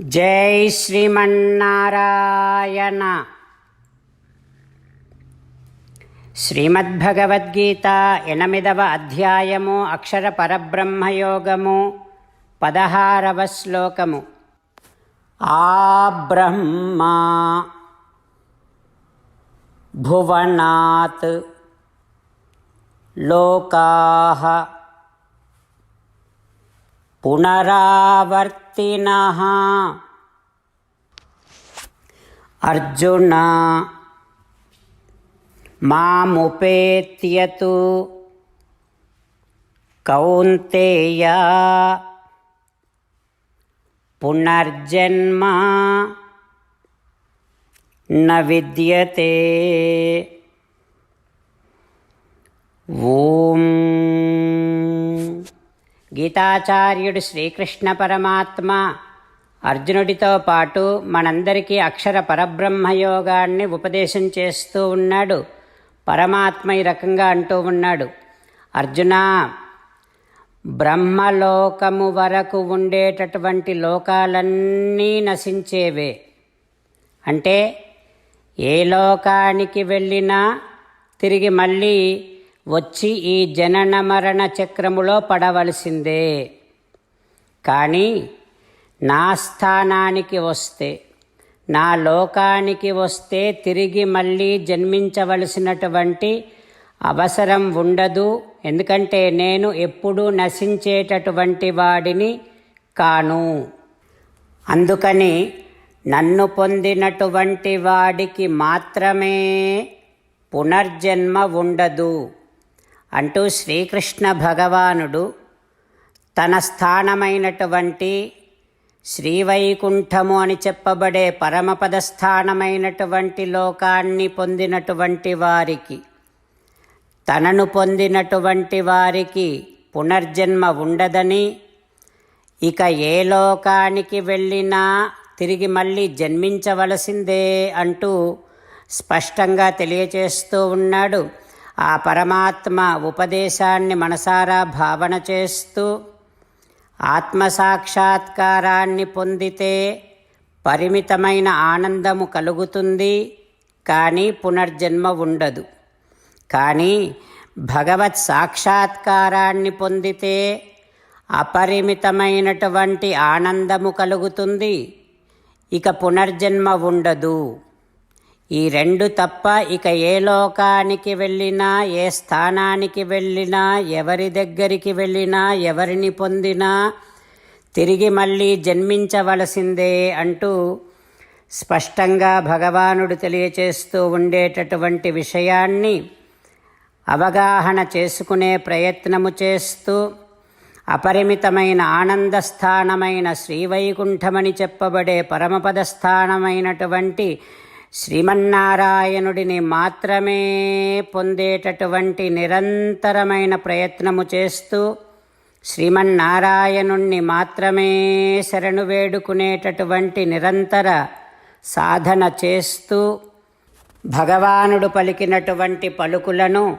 జై శ్రీమన్నారాయణ. శ్రీమద్భగవద్గీత ఎనిమిదవ అధ్యాయము అక్షర పరబ్రహ్మయోగము పదహారవ శ్లోకము. ఆ బ్రహ్మ భువనాత్ లోకా పునరావర్తిన. అర్జున మాముపేత్యతు కౌంతేయ పునర్జన్మ న విద్యతే. ఓం గీతాచార్యుడు శ్రీకృష్ణ పరమాత్మ. అర్జునుడితో పాటు మనందరికీ అక్షర పరబ్రహ్మయోగాన్ని ఉపదేశం చేస్తూ ఉన్నాడు. పరమాత్మ ఈ రకంగా అంటూ ఉన్నాడు. అర్జున బ్రహ్మలోకము వరకు ఉండేటటువంటి లోకాలన్నీ నశించేవే. అంటే ఏ లోకానికి వెళ్ళినా తిరిగి మళ్ళీ వచ్చి ఈ జనన మరణ చక్రములో పడవలసిందే. కానీ నా స్థానానికి వస్తే నా లోకానికి వస్తే తిరిగి మళ్ళీ జన్మించవలసినటువంటి అవసరం ఉండదు. ఎందుకంటే నేను ఎప్పుడూ నశించేటటువంటి వాడిని కాను. అందుకని నన్ను పొందినటువంటి వాడికి మాత్రమే పునర్జన్మ ఉండదు. అంటూ శ్రీకృష్ణ భగవానుడు తన స్థానమైనటువంటి శ్రీవైకుంఠము అని చెప్పబడే పరమపద స్థానమైనటువంటి లోకాన్ని పొందినటువంటి వారికి తనను పొందినటువంటి వారికి పునర్జన్మ ఉండదని ఇక ఏ లోకానికి వెళ్ళినా తిరిగి మళ్ళీ జన్మించవలసిందే అంటూ స్పష్టంగా తెలియచేస్తూ ఉన్నాడు. ఆ పరమాత్మ ఉపదేశాన్ని మనసారా భావన చేస్తూ ఆత్మసాక్షాత్కారాన్ని పొందితే పరిమితమైన ఆనందము కలుగుతుంది కానీ పునర్జన్మ ఉండదు. కానీ భగవత్ సాక్షాత్కారాన్ని పొందితే అపరిమితమైనటువంటి ఆనందము కలుగుతుంది ఇక పునర్జన్మ ఉండదు. ఈ రెండు తప్ప ఇక ఏ లోకానికి వెళ్ళినా ఏ స్థానానికి వెళ్ళినా ఎవరి దగ్గరికి వెళ్ళినా ఎవరిని పొందినా తిరిగి మళ్ళీ జన్మించవలసిందే అంటూ స్పష్టంగా భగవానుడు తెలియచేస్తూ ఉండేటటువంటి విషయాన్ని అవగాహన చేసుకునే ప్రయత్నము చేస్తూ అపరిమితమైన ఆనందస్థానమైన శ్రీవైకుంఠమని చెప్పబడే పరమపద స్థానమైనటువంటి శ్రీమన్నారాయణుడిని మాత్రమే పొందేటటువంటి నిరంతరమైన ప్రయత్నము చేస్తూ శ్రీమన్నారాయణుణ్ణి మాత్రమే శరణు వేడుకునేటటువంటి నిరంతర సాధన చేస్తూ భగవానుడు పలికినటువంటి పలుకులను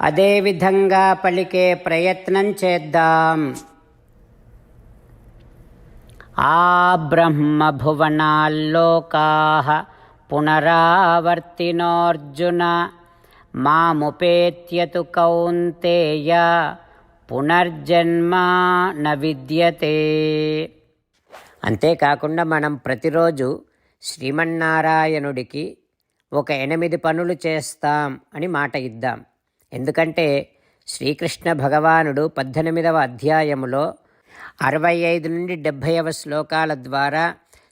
అదేవిధంగా పలికే ప్రయత్నం చేద్దాం. ఆ బ్రహ్మభువనాల్లోకా పునరావర్తినోర్జున మాముపేత్యతు కౌంతేయ పునర్జన్మ న విద్యతే. అంతేకాకుండా మనం ప్రతిరోజు శ్రీమన్నారాయణుడికి ఒక ఎనిమిది పనులు చేస్తాం అని మాట ఇద్దాం. ఎందుకంటే శ్రీకృష్ణ భగవానుడు పద్దెనిమిదవ అధ్యాయములో అరవై ఐదు నుండి డెబ్భైవ శ్లోకాల ద్వారా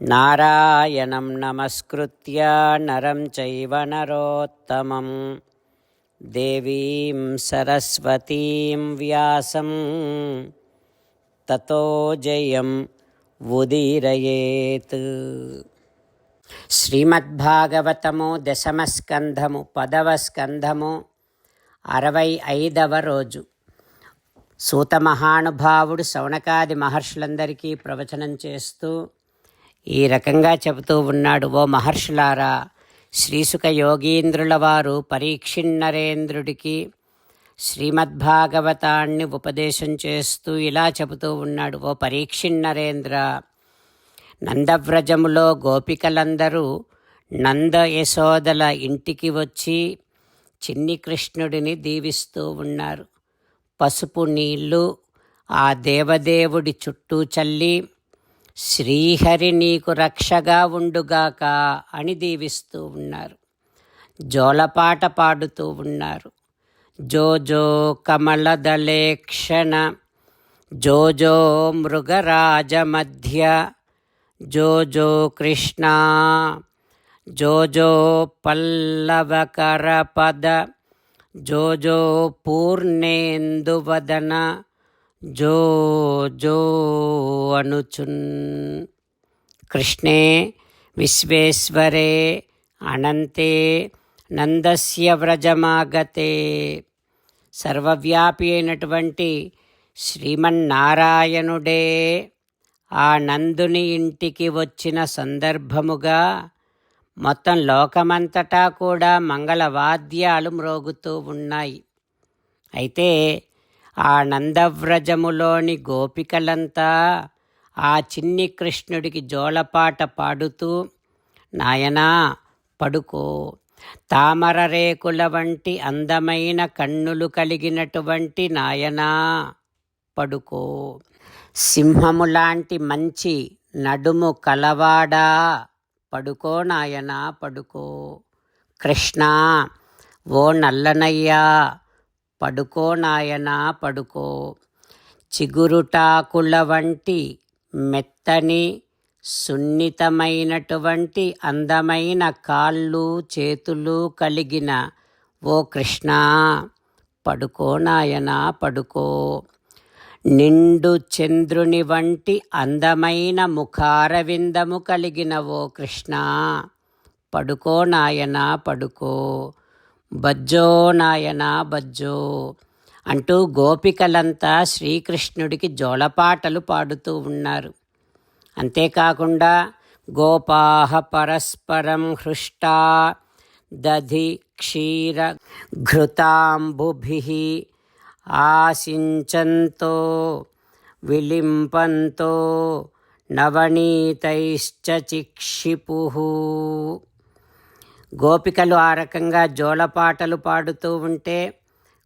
నారాయణం నమస్కృత్య నరం చైవ నరోత్తమం దేవీం సరస్వతీం వ్యాసం తతో జయం ఉదీరయేత్ శ్రీమద్భాగవతము దశమస్కంధము పదవ స్కంధము అరవై ఐదవ రోజు సూత మహానుభావుడు శౌనకాది మహర్షులందరికీ ప్రవచనం చేస్తూ ఈ రకంగా చెబుతూ ఉన్నాడు ఓ మహర్షులారా. శ్రీసుక యోగీంద్రుల వారు పరీక్షిన్నరేంద్రుడికి శ్రీమద్భాగవతాన్ని ఉపదేశం చేస్తూ ఇలా చెబుతూ ఉన్నాడు ఓ పరీక్షిన్నరేంద్ర నందవ్రజములో గోపికలందరూ నంద యశోదల ఇంటికి వచ్చి చిన్ని కృష్ణుడిని దీవిస్తూ ఉన్నారు. పసుపు నీళ్ళు ఆ దేవదేవుడి చుట్టూ చల్లి శ్రీహరి నీకు రక్షగా ఉండుగాక అని దీవిస్తూ ఉన్నారు. జోలపాట పాడుతూ ఉన్నారు. జోజో కమలదలేక్షణ జోజో మృగరాజ మధ్య జోజో కృష్ణ జోజో పల్లవకర పద జోజో పూర్ణేందువదన జో జో అనుచున్ కృష్ణే విశ్వేశ్వరే అనంతే నందస్య వ్రజమాగతే. సర్వవ్యాపి అయినటువంటి శ్రీమన్నారాయణుడే ఆ నందుని ఇంటికి వచ్చిన సందర్భముగా మొత్తం లోకమంతటా కూడా మంగళవాద్యాలు మ్రోగుతూ ఉన్నాయి. అయితే ఆ నందవ్రజములోని గోపికలంతా ఆ చిన్ని కృష్ణుడికి జోలపాట పాడుతూ నాయనా పడుకో. తామర రేకుల వంటి అందమైన కన్నులు కలిగినటువంటి నాయనా పడుకో. సింహము లాంటి మంచి నడుము కలవాడా? పడుకో నాయనా పడుకో. కృష్ణ ఓ నల్లనయ్యా పడుకో నాయనా పడుకో. చిగురుటాకుల వంటి మెత్తని సున్నితమైనటువంటి అందమైన కాళ్ళు చేతులు కలిగిన ఓ కృష్ణ పడుకో నాయనా పడుకో. నిండు చంద్రుని వంటి అందమైన ముఖారవిందము కలిగిన ఓ కృష్ణ పడుకో నాయనా పడుకో. బజ్జో నాయన బజ్జో అంటూ గోపికలంతా శ్రీకృష్ణుడికి జోలపాటలు పాడుతూ ఉన్నారు. అంతేకాకుండా గోపాహ పరస్పరం హృష్టా దధి క్షీర ఘృతాంబుభి ఆశించంతో విలింపంతో నవనీతైశ్చ చిక్షిపు గోపికలు ఆ రకంగా జోలపాటలు పాడుతూ ఉంటే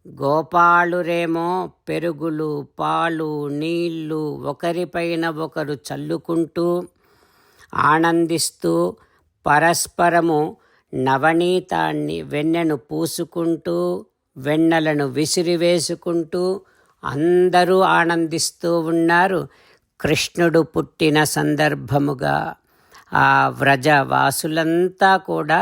గోపాలురేమో పెరుగులు పాలు నీళ్ళు ఒకరిపైన ఒకరు చల్లుకుంటూ ఆనందిస్తూ పరస్పరము నవనీతాన్ని వెన్నెను పూసుకుంటూ వెన్నెలను విసిరివేసుకుంటూ అందరూ ఆనందిస్తూ ఉన్నారు. కృష్ణుడు పుట్టిన సందర్భముగా ఆ వ్రజవాసులంతా కూడా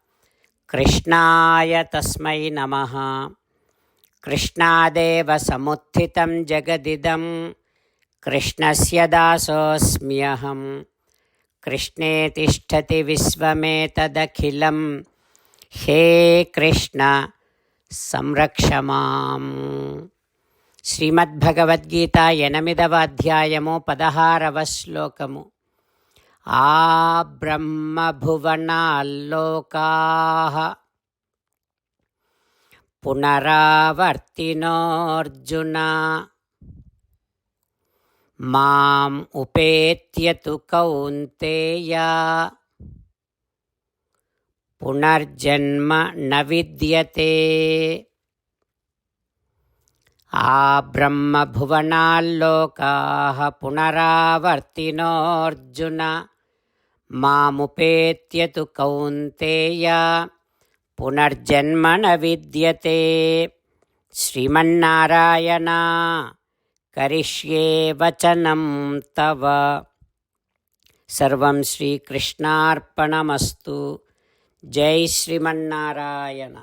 కృష్ణాయ తస్మై నమ. కృష్ణాదేవ సముత్థితం జగదిదం కృష్ణస్య దాసోస్మ్యహం. కృష్ణే తిష్టతి విశ్వమేతదఖిలం హే కృష్ణ సంరక్షమాం శ్రీమద్భగవద్గీత ఎనిమిదవ అధ్యాయము పదహారవ శ్లోకము. ఆ బ్రహ్మభువనాల్లోకా పునరావర్తినోర్జున. మాం ఉపేత్యతు కౌంతేయ. పునర్జన్మ న విద్యతే ఆ బ్రహ్మభువనాల్లోకా పునరావర్తినోర్జున మాముపేత్యతు కౌంతేయ పునర్జన్మన విద్యతే. శ్రీమన్నారాయణ కరిష్యే వచనం తవ. సర్వం శ్రీకృష్ణార్పణమస్తు. జై శ్రీమన్నారాయణ.